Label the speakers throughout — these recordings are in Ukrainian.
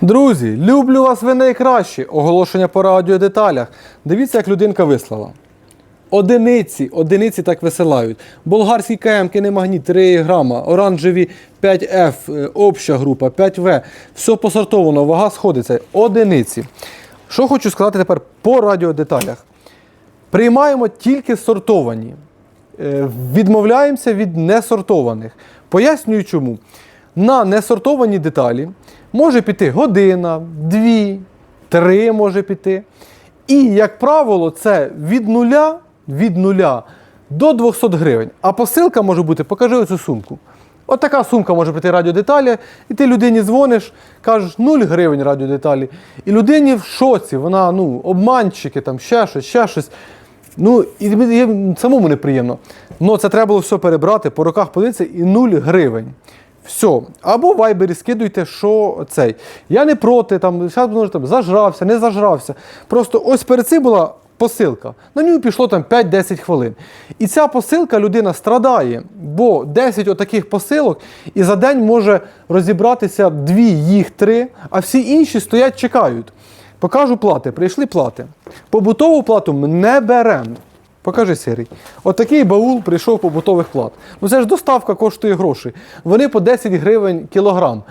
Speaker 1: Друзі, люблю вас ви найкращі. Оголошення по радіодеталях. Дивіться, як людинка вислала. Одиниці, одиниці так висилають. Болгарські КМ, кинемагніт 3 грама, оранжеві 5F, е, обща група, 5В. Все посортовано, вага сходиться. Одиниці. Що хочу сказати тепер по радіодеталях. Приймаємо тільки сортовані. Е, Відмовляємося від несортованих. Пояснюю чому. На несортовані деталі може піти година, дві, три може піти. І, як правило, це від нуля, від нуля до 200 гривень. А посилка може бути, покажи оцю сумку. От така сумка може прийти радіодеталі, і ти людині дзвониш, кажеш 0 гривень радіодеталі. І людині в шоці, вона ну, обманщики, там ще щось, ще щось. Ну, і самому неприємно. Ну, це треба було все перебрати, по руках подивитися і 0 гривень. Все. Або в вайбері скидуйте, що цей. Я не проти, там, зараз там зажрався, не зажрався. Просто ось перед цим була посилка. На нього пішло там 5-10 хвилин. І ця посилка людина страдає, бо 10 отаких посилок, і за день може розібратися дві, їх три, а всі інші стоять, чекають. Покажу плати. Прийшли плати. Побутову плату ми не беремо. Покажи Сирій. Отакий баул прийшов побутових плат. Ну це ж доставка коштує грошей. Вони по 10 гривень кілограм.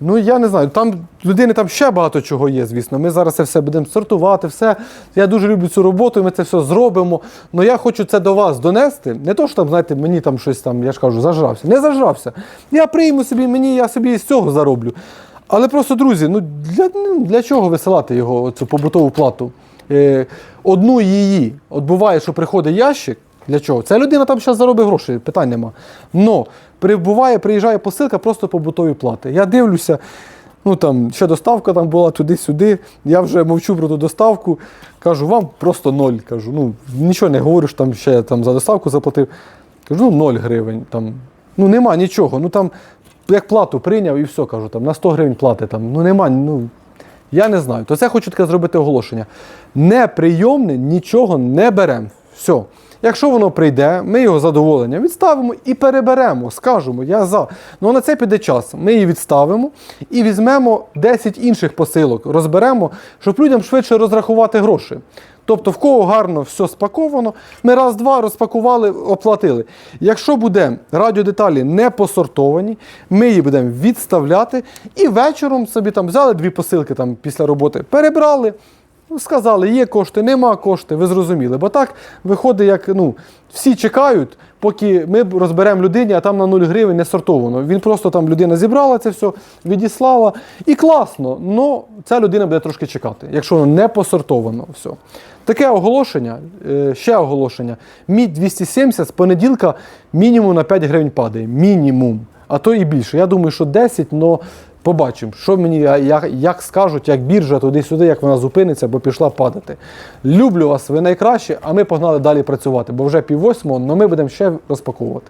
Speaker 1: Ну я не знаю, там людини там ще багато чого є, звісно. Ми зараз це все будемо сортувати, все. Я дуже люблю цю роботу, ми це все зробимо. Але я хочу це до вас донести. Не то, що там, знаєте, мені там щось там, я ж кажу, зажрався. Не зажрався. Я прийму собі, мені, я собі з цього зароблю. Але просто, друзі, ну для, ну, для чого висилати його, цю побутову плату? Е, одну її. От буває, що приходить ящик. Для чого? Ця людина там зараз заробить гроші, питань нема. Но прибуває, приїжджає посилка просто побутові плати. Я дивлюся, ну там ще доставка там була туди-сюди. Я вже мовчу про ту доставку. Кажу, вам просто ноль. Кажу, ну нічого не говорю, що там ще я там за доставку заплатив. Кажу, ну ноль гривень. Там. Ну нема нічого. Ну там як плату прийняв і все, кажу, там на 100 гривень плати. Там. Ну нема, ну я не знаю. То це хочу таке зробити оголошення. Неприйомне нічого не беремо. Все. Якщо воно прийде, ми його задоволення відставимо і переберемо, скажемо, я за. Ну на це піде час. Ми її відставимо і візьмемо 10 інших посилок, розберемо, щоб людям швидше розрахувати гроші. Тобто, в кого гарно все спаковано, ми раз-два розпакували, оплатили. Якщо буде радіодеталі не посортовані, ми її будемо відставляти і вечором собі там взяли дві посилки там після роботи, перебрали. Ну, сказали, є кошти, нема кошти, ви зрозуміли. Бо так виходить, як ну, всі чекають, поки ми розберемо людині, а там на 0 гривень не сортовано. Він просто там людина зібрала це все, відіслала. І класно, але ця людина буде трошки чекати, якщо воно не посортовано. Все. Таке оголошення, е, ще оголошення. Мій 270 з понеділка мінімум на 5 гривень падає. Мінімум. А то і більше. Я думаю, що 10, але побачимо, що мені як, як скажуть, як біржа туди-сюди, як вона зупиниться, бо пішла падати. Люблю вас, ви найкращі, а ми погнали далі працювати, бо вже пів восьмого, але ми будемо ще розпаковувати.